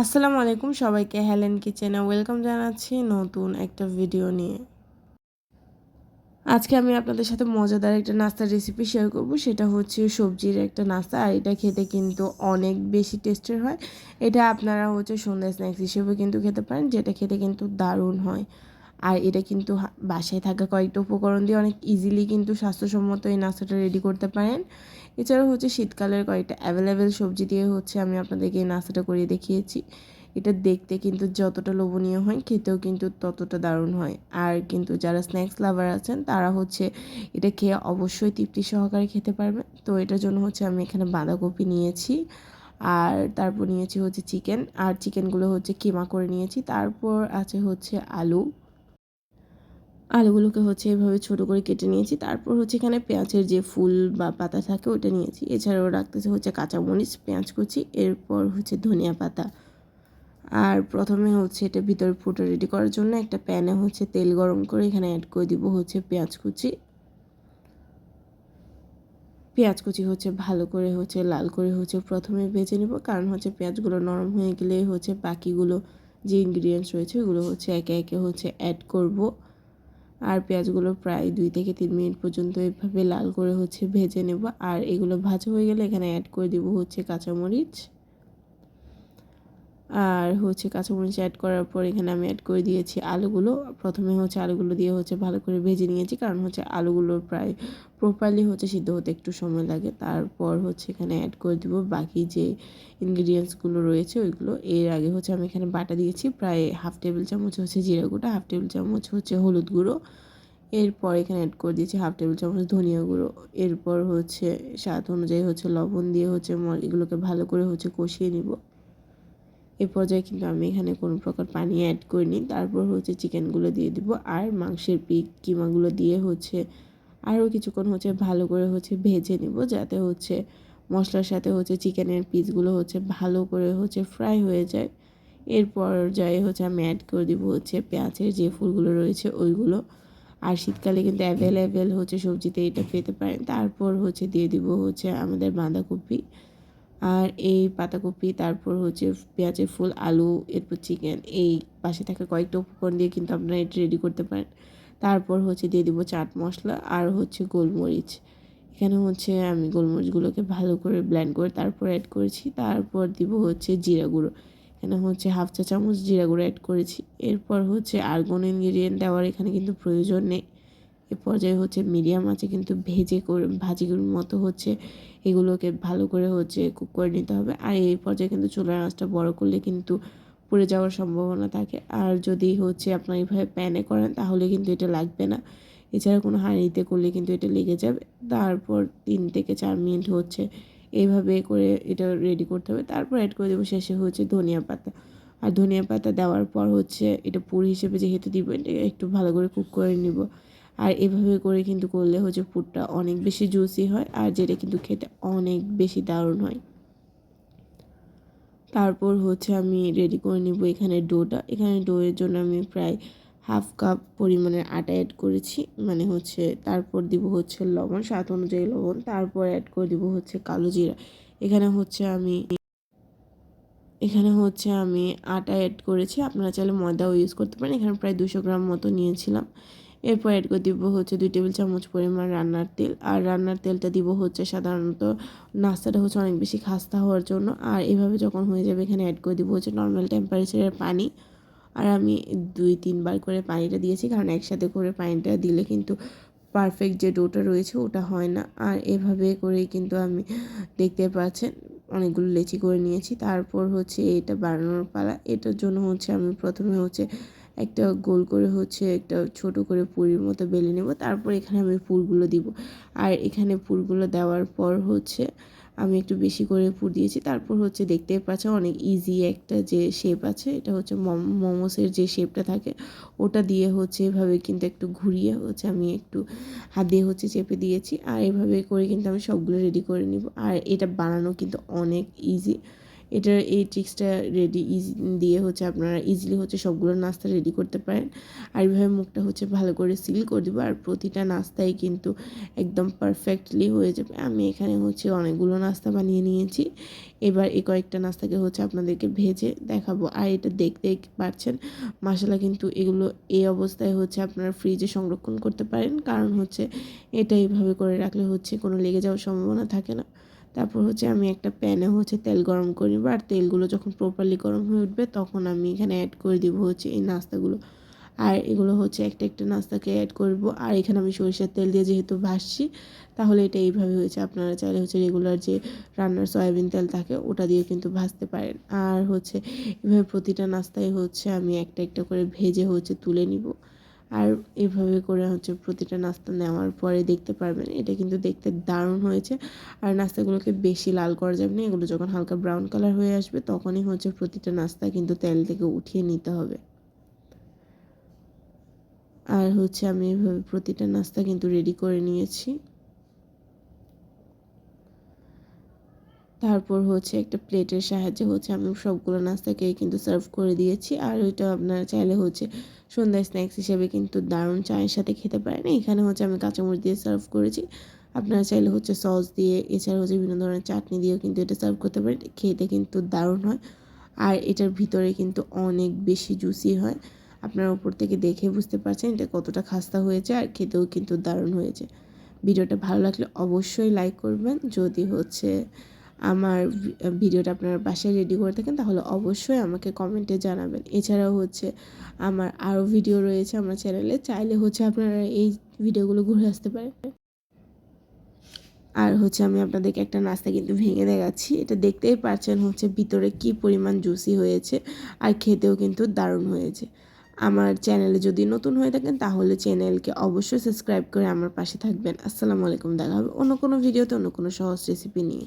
আসসালামু আলাইকুম সবাইকে হেলেন কিচেনে ওয়েলকাম জানাচ্ছি নতুন একটা ভিডিও নিয়ে। আজকে আমি আপনাদের সাথে মজাদার একটা নাস্তার রেসিপি শেয়ার করব, সেটা হচ্ছে সবজির একটা নাস্তা, আর এটা খেতে কিন্তু অনেক বেশি টেস্টের হয়। এটা আপনারা হচ্ছে সন্ধ্যা স্ন্যাক্স হিসেবে কিন্তু খেতে পারেন, যেটা খেতে কিন্তু দারুণ হয়। আর এটা কিন্তু বাসায় থাকা কয়েকটা উপকরণ দিয়ে অনেক ইজিলি কিন্তু স্বাস্থ্যসম্মত এই নাস্তাটা রেডি করতে পারেন। এছাড়াও হচ্ছে শীতকালের কয়েকটা অ্যাভেলেবেল সবজি দিয়ে হচ্ছে আমি আপনাদেরকে নাস্তাটা করিয়ে দেখিয়েছি। এটা দেখতে কিন্তু যতটা লোভনীয় হয়, খেতেও কিন্তু ততটা দারুণ হয়। আর কিন্তু যারা স্ন্যাক্স লাভার আছেন, তারা হচ্ছে এটা খেয়ে অবশ্যই তৃপ্তি সহকারে খেতে পারবে তো এটার জন্য হচ্ছে আমি এখানে বাঁধাকপি নিয়েছি, আর তারপর নিয়েছি হচ্ছে চিকেন আর চিকেনগুলো হচ্ছে কিমা করে নিয়েছি। তারপর আছে হচ্ছে আলু। আলুগুলোকে হচ্ছে এভাবে ছোটো করে কেটে নিয়েছি। তারপর হচ্ছে এখানে পেঁয়াজের যে ফুল বা পাতা থাকে ওটা নিয়েছি। এছাড়াও রাখতেছে হচ্ছে কাঁচামরিচ, পেঁয়াজ কুচি, এরপর হচ্ছে ধনিয়া পাতা। আর প্রথমে হচ্ছে এটা ভিতরে ফুটো রেডি করার জন্য একটা প্যানে হচ্ছে তেল গরম করে এখানে অ্যাড করে দিব হচ্ছে পেঁয়াজ কুচি। পেঁয়াজ কুচি হচ্ছে ভালো করে হচ্ছে লাল করে হচ্ছে প্রথমে ভেজে নেব, কারণ হচ্ছে পেঁয়াজগুলো নরম হয়ে গেলে হচ্ছে বাকিগুলো যে ইনগ্রিডিয়েন্টস রয়েছে ওগুলো হচ্ছে একে একে হচ্ছে অ্যাড করব। আর পেঁয়াজগুলো প্রায় দুই থেকে তিন মিনিট পর্যন্ত এভাবে লাল করে হচ্ছে ভেজে নেব। আর এগুলো ভাজা হয়ে গেলে এখানে অ্যাড করে দেবো হচ্ছে কাঁচামরিচ। আর হচ্ছে কাঁচামরিচ অ্যাড করার পর এখানে আমি অ্যাড করে দিয়েছি আলুগুলো। প্রথমে হচ্ছে আলুগুলো দিয়ে হচ্ছে ভালো করে ভেজে নিয়েছি, কারণ হচ্ছে আলুগুলো প্রায় প্রপারলি হচ্ছে সিদ্ধ হতে একটু সময় লাগে। তারপর হচ্ছে এখানে অ্যাড করে দিব বাকি যে ইনগ্রিডিয়েন্টসগুলো রয়েছে ওইগুলো। এর আগে হচ্ছে আমি এখানে বাটা দিয়েছি প্রায় হাফ টেবিল চামচ হচ্ছে জিরা গুঁড়ো হাফ টেবিল চামচ হচ্ছে হলুদ গুঁড়ো। এরপর এখানে অ্যাড করে দিয়েছি হাফ টেবিল চামচ ধনিয়া গুঁড়ো। এরপর হচ্ছে স্বাদ অনুযায়ী হচ্ছে লবণ দিয়ে হচ্ছে এগুলোকে ভালো করে হচ্ছে কষিয়ে নিব। এ পর্যায়ে কিন্তু আমি এখানে কোনো প্রকার পানি অ্যাড করিনি। তারপর হচ্ছে চিকেনগুলো দিয়ে দিব আর মাংসের পিক কিমাগুলো দিয়ে হচ্ছে আরও কিছুক্ষণ হচ্ছে ভালো করে হচ্ছে ভেজে নিব যাতে হচ্ছে মশলার সাথে হচ্ছে চিকেনের পিসগুলো হচ্ছে ভালো করে হচ্ছে ফ্রাই হয়ে যায়। এরপর যাই হচ্ছে আমি অ্যাড করে দিব হচ্ছে পেঁয়াজের যে ফুলগুলো রয়েছে ওইগুলো। আর শীতকালে কিন্তু অ্যাভেলেবেল হচ্ছে সবজিতে এটা পেতে পারেন। তারপর হচ্ছে দিয়ে দিব হচ্ছে আমাদের বাঁধাকপি। আর এই পাতাকপি, তারপর হচ্ছে পেঁয়াজের ফুল, আলু, এরপর চিকেন, এই পাশে থাকা কয়েকটা উপকরণ দিয়ে কিন্তু আপনারা এটা রেডি করতে পারেন। তারপর হচ্ছে দিয়ে দিব চাট মশলা আর হচ্ছে গোলমরিচ। এখানে হচ্ছে আমি গোলমরিচগুলোকে ভালো করে ব্ল্যান্ড করে তারপর অ্যাড করেছি। তারপর দিব হচ্ছে জিরা গুঁড়ো। এখানে হচ্ছে হাফ চা চামচ জিরা গুঁড়ো অ্যাড করেছি। এরপর হচ্ছে আর কোনো ইনগ্রিডিয়েন্ট দেওয়ার এখানে কিন্তু প্রয়োজন নেই। এ পর্যায়ে হচ্ছে মিডিয়াম আছে কিন্তু ভেজে করে ভাজিগুলোর মতো হচ্ছে এগুলোকে ভালো করে হচ্ছে কুক করে নিতে হবে। আর এই পর্যায়ে কিন্তু চুলার আঁচটা বড় করলে কিন্তু পুড়ে যাওয়ার সম্ভাবনা থাকে। আর যদি হচ্ছে আপনার এইভাবে প্যানে করেন তাহলে কিন্তু এটা লাগবে না। এছাড়া কোনো হাঁড়িতে করলে কিন্তু এটা লেগে যাবে। তারপর তিন থেকে চার মিনিট হচ্ছে এইভাবে করে এটা রেডি করতে হবে। তারপর অ্যাড করে দেবো শেষে হচ্ছে ধনিয়া পাতা। আর ধনিয়া পাতা দেওয়ার পর হচ্ছে এটা পুরি হিসেবে যেহেতু দিব, এটা একটু ভালো করে কুক করে নিব। আর এভাবে করে কিন্তু করলে হচ্ছে ফুডটা অনেক বেশি জুসি হয় আর যেটা কিন্তু খেতে অনেক বেশি দারুণ হয়। তারপর হচ্ছে আমি রেডি করে নিব এখানে ডোটা। এখানে ডোয়ের জন্য আমি প্রায় হাফ কাপ পরিমাণের আটা অ্যাড করেছি। মানে হচ্ছে তারপর দিব হচ্ছে লবণ, স্বাদ অনুযায়ী লবণ। তারপর অ্যাড করে দিব হচ্ছে কালো জিরা। এখানে হচ্ছে আমি, এখানে হচ্ছে আমি আটা অ্যাড করেছি। আপনারা চাইলে ময়দাও ইউজ করতে পারেন। এখানে প্রায় দুশো গ্রাম মতো নিয়েছিলাম। এরপর অ্যাড করে দিব হচ্ছে দুই টেবিল চামচ পরিমাণ রান্নার তেল। আর রান্নার তেলটা দিব হচ্ছে সাধারণত নাস্তাটা হচ্ছে অনেক বেশি খাস্তা হওয়ার জন্য। আর এভাবে যখন হয়ে যাবে এখানে অ্যাড করে দিব হচ্ছে নর্মাল টেম্পারেচারের পানি। আর আমি দুই, তিনবার করে পানিটা দিয়েছি কারণ একসাথে করে পানিটা দিলে কিন্তু পারফেক্ট যে ডোটা রয়েছে ওটা হয় না। আর এভাবে করেই কিন্তু আমি দেখতে পাচ্ছেন অনেকগুলো লেচি করে নিয়েছি। তারপর হচ্ছে এটা বানানোর পালা। এটার জন্য হচ্ছে আমি প্রথমে হচ্ছে একটা গোল করে হচ্ছে একটা ছোট করে পুরির মতো বেলে নেব। তারপর এখানে আমি ফুলগুলো দিব। আর এখানে ফুলগুলো দেওয়ার পর হচ্ছে আমি একটু বেশি করে পুর দিয়েছি। তারপর হচ্ছে দেখতে পাচ্ছ অনেক ইজি একটা যে শেপ আছে, এটা হচ্ছে মোমোসের যে শেপটা থাকে, ওটা দিয়ে হচ্ছে এভাবে কিন্তু একটু ঘুরিয়ে হচ্ছে আমি একটু হাত দিয়ে হচ্ছে চেপে দিয়েছি। আর এভাবে করে কিন্তু আমি সবগুলো রেডি করে নিব। আর এটা বানানো কিন্তু অনেক ইজি এটার এই ট্রিক্সটা রেডি ইজি দিয়ে হচ্ছে আপনারা ইজিলি হচ্ছে সবগুলো নাস্তা রেডি করতে পারেন। আর এইভাবে মুখটা হচ্ছে ভালো করে সিল করে দেবো। আর প্রতিটা নাস্তাই কিন্তু একদম পারফেক্টলি হয়ে যাবে। আমি এখানে হচ্ছে অনেকগুলো নাস্তা বানিয়ে নিয়েছি। এবার এই কয়েকটা নাস্তাকে হচ্ছে আপনাদেরকে ভেজে দেখাবো। আর এটা দেখতে পারছেন মশলা কিন্তু এগুলো এই অবস্থায় হচ্ছে আপনারা ফ্রিজে সংরক্ষণ করতে পারেন। কারণ হচ্ছে এটা এইভাবে করে রাখলে হচ্ছে কোনো লেগে যাওয়ার সম্ভাবনা থাকে না। তারপর হচ্ছে আমি একটা প্যানে হচ্ছে তেল গরম করে নেব, আর তেলগুলো যখন প্রপারলি গরম হয়ে উঠবে তখন আমি এখানে অ্যাড করে দিব হচ্ছে এই নাস্তাগুলো। আর এগুলো হচ্ছে একটা একটা নাস্তাকে অ্যাড করব আর এখানে আমি সরিষার তেল দিয়ে যেহেতু ভাসছি তাহলে এটা এইভাবে হয়েছে। আপনারা চাইলে হচ্ছে রেগুলার যে রান্নার সয়াবিন তেল থাকে, ওটা দিয়ে কিন্তু ভাজতে পারেন। আর হচ্ছে এভাবে প্রতিটা নাস্তায় হচ্ছে আমি একটা একটা করে ভেজে হচ্ছে তুলে নিব। আর এভাবে করে হচ্ছে প্রতিটা নাস্তা নেওয়ার পরে দেখতে পারবেন, এটা কিন্তু দেখতে দারুণ হয়েছে। আর নাস্তাগুলোকে বেশি লাল করা যাবে না, এগুলো যখন হালকা ব্রাউন কালার হয়ে আসবে তখনই হচ্ছে প্রতিটা নাস্তা কিন্তু তেল থেকে উঠিয়ে নিতে হবে। আর হচ্ছে আমি এভাবে প্রতিটা নাস্তা কিন্তু রেডি করে নিয়েছি। তারপর হচ্ছে একটা প্লেটের সাহায্যে হচ্ছে আমি সবগুলো নাস্তাকে কিন্তু সার্ভ করে দিয়েছি। আর ওইটা আপনারা চাইলে হচ্ছে সন্ধ্যায় স্ন্যাক্স হিসেবে কিন্তু দারুণ চায়ের সাথে খেতে পারেন। এখানে হচ্ছে আমি কাঁচামরিচ দিয়ে সার্ভ করেছি। আপনারা চাইলে হচ্ছে সস দিয়ে, এছাড়া হচ্ছে বিভিন্ন ধরনের চাটনি দিয়েও কিন্তু এটা সার্ভ করতে পারেন। খেতে কিন্তু দারুণ হয়। আর এটার ভিতরে কিন্তু অনেক বেশি জুসি হয়। আপনারা উপর থেকে দেখে বুঝতে পারছেন এটা কতটা খাস্তা হয়েছে আর খেতেও কিন্তু দারুণ হয়েছে। ভিডিওটা ভালো লাগলে অবশ্যই লাইক করবেন। যদি হচ্ছে আমার ভিডিওটা আপনারা বাসায় রেডি করে থাকেন, তাহলে অবশ্যই আমাকে কমেন্টে জানাবেন। এছাড়াও হচ্ছে আমার আরও ভিডিও রয়েছে আমার চ্যানেলে চাইলে হচ্ছে আপনারা এই ভিডিওগুলো ঘুরে আসতে পারেন। আর হচ্ছে আমি আপনাদেরকে একটা নাস্তা কিন্তু ভেঙে দেখাচ্ছি, এটা দেখতেই পারছেন হচ্ছে ভিতরে কি পরিমাণ জুসি হয়েছে আর খেতেও কিন্তু দারুণ হয়েছে। আমার চ্যানেলে যদি নতুন হয়ে থাকেন, তাহলে চ্যানেলকে অবশ্যই সাবস্ক্রাইব করে আমার পাশে থাকবেন। আসসালামু আলাইকুম, দেখা হবে অন্য কোনো ভিডিওতে অন্য কোনো সহজ রেসিপি নিয়ে।